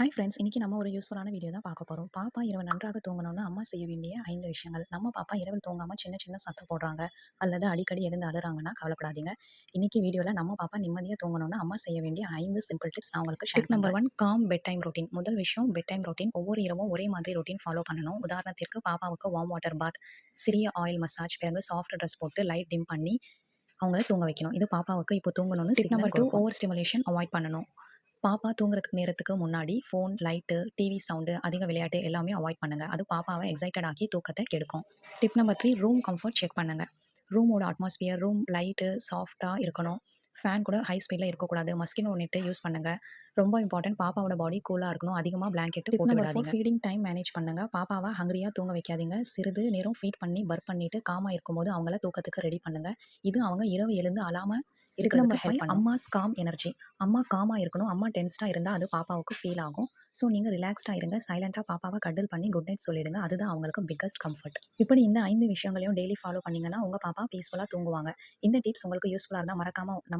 Hi friends இன்னைக்கு நம்ம ஒரு யூஸ்ஃபுல்லான வீடியோ தான் பார்க்க போகிறோம் பாப்பா இரவு நன்றாக தூங்கணும்னா அம்மா செய்ய வேண்டிய ஐந்து விஷயங்கள். நம்ம பாப்பா இரவில் தூங்காமல் சின்ன சின்ன சத்தம் போடுறாங்க. அல்லது அடிக்கடி எழுந்து அழுறாங்கன்னா கவலைப்படாதீங்க. இன்னைக்கு வீடியோவில் நம்ம பாப்பா நிம்மதியாக தூங்கணும்னா அம்மா செய்ய வேண்டிய ஐந்து சிம்பிள் டிப்ஸ் நான் உங்களுக்கு share number one calm bedtime routine முதல் விஷயம் பெட் டைம் ரொட்டீன் ஒவ்வொரு இரவும் ஒரே மாதிரி ரொட்டீன் ஃபாலோ பண்ணணும். உதாரணத்திற்கு பாப்பாவுக்கு வார்ம் வாட்டர் பாத் சிறிய ஆயில் மசாஜ் பிறகு சாஃப்ட் ட்ரெஸ் போட்டு லைட் டிம் பண்ணி அவங்கள தூங்க வைக்கணும். இது பாப்பாவுக்கு இப்போ தூங்கணும்னு tip number two overstimulation avoid பண்ணணும். பாப்பா தூங்குறதுக்கு நேரத்துக்கு முன்னாடி ஃபோன் லைட்டு டிவி சவுண்டு அதிக விளையாட்டு எல்லாமே அவாய்ட் பண்ணுங்கள் அது பாப்பாவை எக்ஸைட்டட் ஆக்கி தூக்கத்தை கெடுக்கும். Tip number three room comfort check பண்ணுங்கள் ரூமோட அட்மாஸ்பியர் ரூம் லைட்டு சாஃப்டாக இருக்கணும். ஃபேன் கூட ஹை ஸ்பீடில் இருக்கக்கூடாது. மஸ்கினோ நெட்டு யூஸ் பண்ணுங்க. ரொம்ப இம்பார்ட்டன்ட் பாப்பாவோட பாடி கூலாக இருக்கணும். அதிகமாக பிளாங்கெட்டு போட்டு ஃபீடிங் டைம் மேனேஜ் பண்ணுங்க. பாப்பாவை ஹங்கரியாக தூங்க வைக்காதீங்க. சிறிது நேரம் ஃபீட் பண்ணி பர்ப் பண்ணிட்டு காமா இருக்கும்போது அவங்கள தூக்கத்துக்கு ரெடி பண்ணுங்க. இது அவங்க இரவு எழுந்து அலாம இருக்கிறதுக்கு ஹெல்ப் பண்ணும். அம்மாஸ் காம் எனர்ஜி அம்மா காமா இருக்கணும். அம்மா டென்ஸ்டாக இருந்தால் அது பாப்பாவுக்கு ஃபீல் ஆகும். ஸோ நீங்கள் ரிலாக்ஸ்டாக இருங்க. சைலண்டாக பாப்பாவை கடல் பண்ணி குட் நைட் சொல்லிடுங்க. அதுதான் அவங்களுக்கு பிக்கஸ்ட் கம்ஃபர்ட் இப்படி இந்த ஐந்து விஷயங்களையும் டெய்லி ஃபாலோ பண்ணீங்கன்னா உங்கள் பாப்பா பீஸ்ஃபுல்லாக தூங்குவாங்க. இந்த டிப்ஸ் உங்களுக்கு யூஸ்ஃபுல்லாக இருந்தால் மறக்காம நம்ம